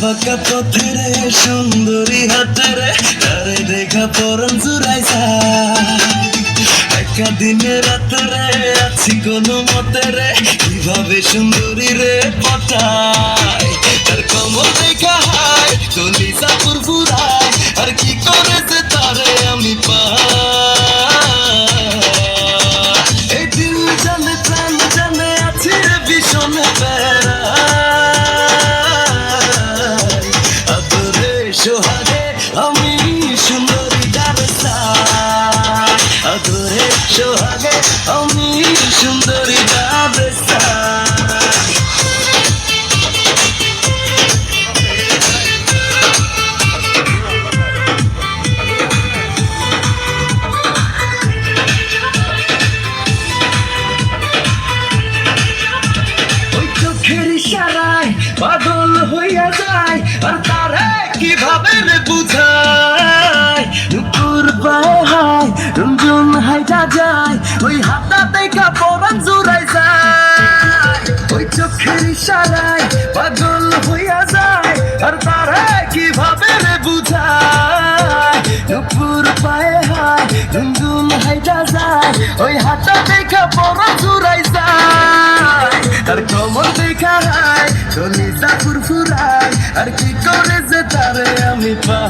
বাঁকা পথেরে সুন্দরী হাতেরে তারে দেখা পরম জুড়াইছা একা দিনে রাতেরে আছি কোনো মতেরে কীভাবে সুন্দরী রে পটায়? তার দেখা হয় সোহাগে আমি সুন্দরী চোখের ইশারায় পাগল হইয়া যায়, আর তারে কীভাবে বুঝায়? নুপুর হায় রঞ্জন হাইটা যায়, ওই হাতা দেখা পরান জুড়াই যায়। ওই চোখের ইশারায় পাগল হইয়া যায়, আর তারে কীভাবে রে বুঝায়? নুপুর পায়ে হায় রঞ্জন হাইটা যায়, ওই হাতা দেখা পরান জুড়াই যায়। আর কমল দেখা হায় কলিজা ফুরফুরায়, আর কি করে যে তারে আমি পাই?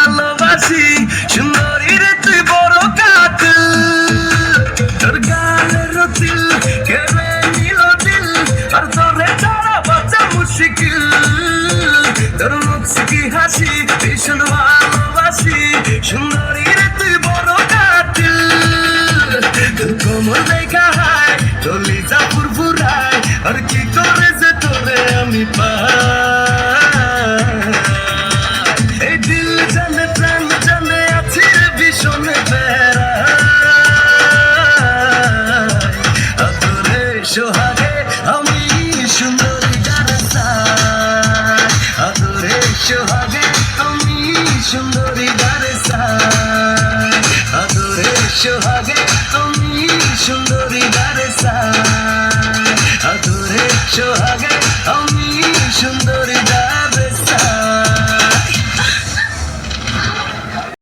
ভালোবাসি সুন্দরী রে তুই বড় কাতিল। তোর গালের দিল কেড়ে নিল দিল, আর তোরে মুশকিল। তোর হাসি, ভীষণ ভালোবাসি। সুন্দরী তুই বড় কাতিল। তোর কোমর দেখা হায় চলি যা ফুরফুরায়। আর কি করে যে তোরে আমি পাই? সোহাগে তুমি সুন্দরী গারসাই আদরে সোহাগে আমি সুন্দরী গারসাই আদরে সোহাগে আমি সুন্দর